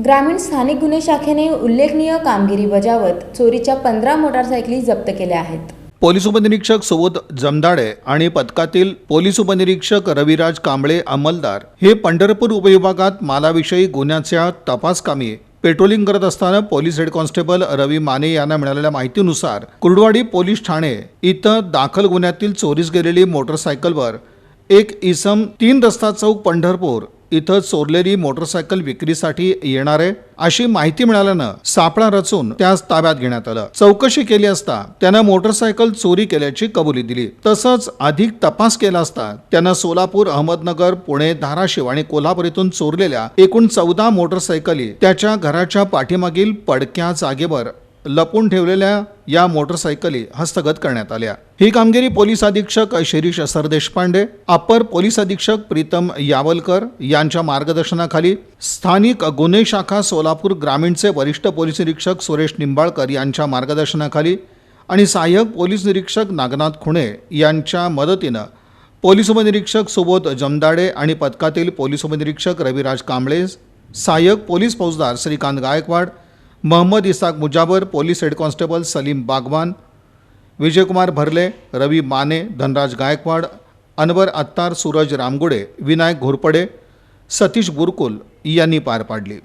ग्रामीण स्थानिक गुन्हे शाखेने उल्लेखनीय कामगिरी बजावत चोरीच्या पंधरा मोटारसायकली जप्त केल्या आहेत. पोलीस उपनिरीक्षक सुबोध जमदाडे आणि पथकातील पोलीस उपनिरीक्षक रविराज कांबळे अंमलदार हे पंढरपूर उपविभागात मालाविषयी गुन्ह्याच्या तपासकामी पेट्रोलिंग करत असताना police head constable Ravi Mane यांना मिळालेल्या माहितीनुसार कुर्डवाडी पोलीस ठाणे इथं दाखल गुन्ह्यातील चोरीस गेलेली मोटरसायकलवर एक इसम तीन रस्ता चौक पंढरपूर इथं चोरलेली मोटरसायकल विक्रीसाठी येणार आहे अशी माहिती मिळाल्यानं सापळा रचून त्यास ताब्यात घेण्यात आलं. चौकशी केली असता त्यानं मोटरसायकल चोरी केल्याची कबुली दिली. तसंच अधिक तपास केला असता त्यानं सोलापूर अहमदनगर पुणे धाराशिव आणि कोल्हापूर इथून चोरलेल्या एकूण चौदा मोटरसायकली त्याच्या घराच्या पाठीमागील पडक्या जागेवर लपून ठेवलेल्या या मोटरसायकली हस्तगत करण्यात आल्या. ही कामगिरी पोलीस अधीक्षक शिरीष सरदेशपांडे अपर पोलीस अधीक्षक प्रीतम यावलकर यांच्या मार्गदर्शनाखाली स्थानिक गुन्हे शाखा सोलापूर ग्रामीणचे वरिष्ठ पोलीस निरीक्षक सुरेश निंबाळकर यांच्या मार्गदर्शनाखाली आणि सहाय्यक पोलीस निरीक्षक नागनाथ खुणे यांच्या मदतीनं पोलीस उपनिरीक्षक सुबोध जमदाडे आणि पथकातील पोलीस उपनिरीक्षक रविराज कांबळे सहाय्यक पोलीस फौजदार Shrikant Gaikwad Mohammad Isaq Mujabar police head constable Salim Bagwan Vijaykumar Bharle Ravi Mane Dhanraj Gaikwad Anwar Attar Suraj Ramgude Vinayak Ghorpade Satish बुरकुल यांनी पार पाडली.